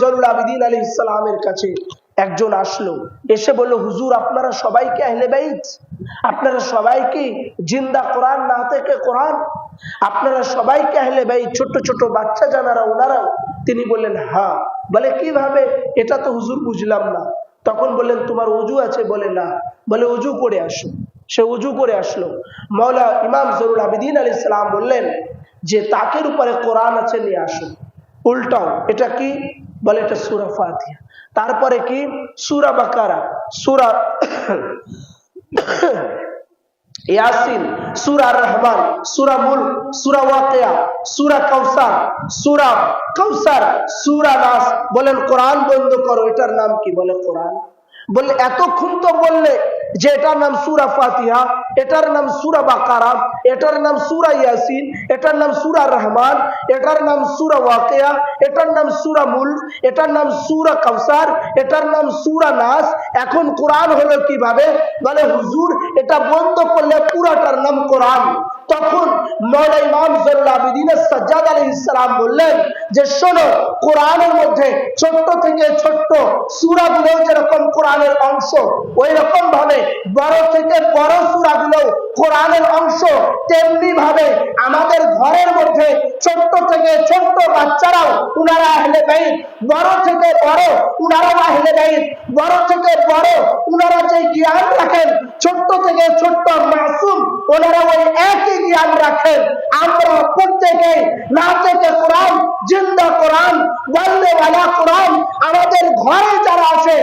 জরুল আবিদিন আলী ইসলামের কাছে একজন আসলো। এসে বলল, হুজুর, আপনারা সবাইকে আহলে বাইত? আপনারা সবাইকে জিন্দা কোরআন না থেকে কোরআন? আপনারা সবাইকে আহলে বাইত? ছোট ছোট বাচ্চা জানারা ওনারা তিনি বললেন হ্যাঁ বলে, কীভাবে? এটা তো হুজুর বুঝলাম না। তখন বললেন, তোমার অজু আছে? বলে, না। বলে, অজু করে আসো। সে উজু করে আসলো। মৌলা ইমাম জরুল আবিদিন আলী ইসলাম বললেন যে, তাকের উপরে কোরআন আছে, নিয়ে আসো। উল্টাও, এটা কি বলে এটা সুরা ফাতিহা। তারপরে কি? সুরা বাকারা, সুরা ইয়াসিন, সুরা রহমান, সুরা মুল, সুরা ওয়াকিয়া, সুরা কাউসার সুরা কাউসার, সুরা নাস। বলেন, কোরআন বন্ধ করো, এটার নাম কি বলে? কোরআন। বললে, এতক্ষণ তো বললে যে এটার নাম সুরা ফাতিহা এটার নাম সুরা বাকারা, এটার নাম সুরা ইয়াসিন, এটার নাম সুরা রহমান, এটার নাম সুরা ওয়াকিয়া, এটার নাম সুরা মুল এটার নাম সুরা কাউসার, এটার নাম সুরা নাস। এখন কোরআন হলো কীভাবে? বলে, হুজুর, এটা বন্ধ করলে পুরাটার নাম কোরআন। তখন মৌলা ইমাম জরুল আবিদিন সাজ্জাদ আলী ইসলাম বললেন যে, শোনো, কোরআনের মধ্যে ছোট্ট থেকে ছোট্ট সুরাগুলো যেরকম কোরআনের অংশ। ওই রকম ভাবে বড় থেকে বড় সুরাগুলো কোরআনের অংশ তেমনি ভাবে আমাদের ঘরের মধ্যে ছোট্ট থেকে ছোট্ট বাচ্চারাও উনারা আহলে বাইত, বড় থেকে বড় উনারা আহলে বাইত, বড় থেকে বড় উনারা যে জ্ঞান রাখেন, ছোট্ট থেকে ছোট্ট মাসুম ওনারা ওই একই জ্ঞান রাখেন। আমরা প্রত্যেকে না থেকে কোরআন, জিন্দা কোরআন, বললে কোরআন, আমাদের ঘরে যারা আছে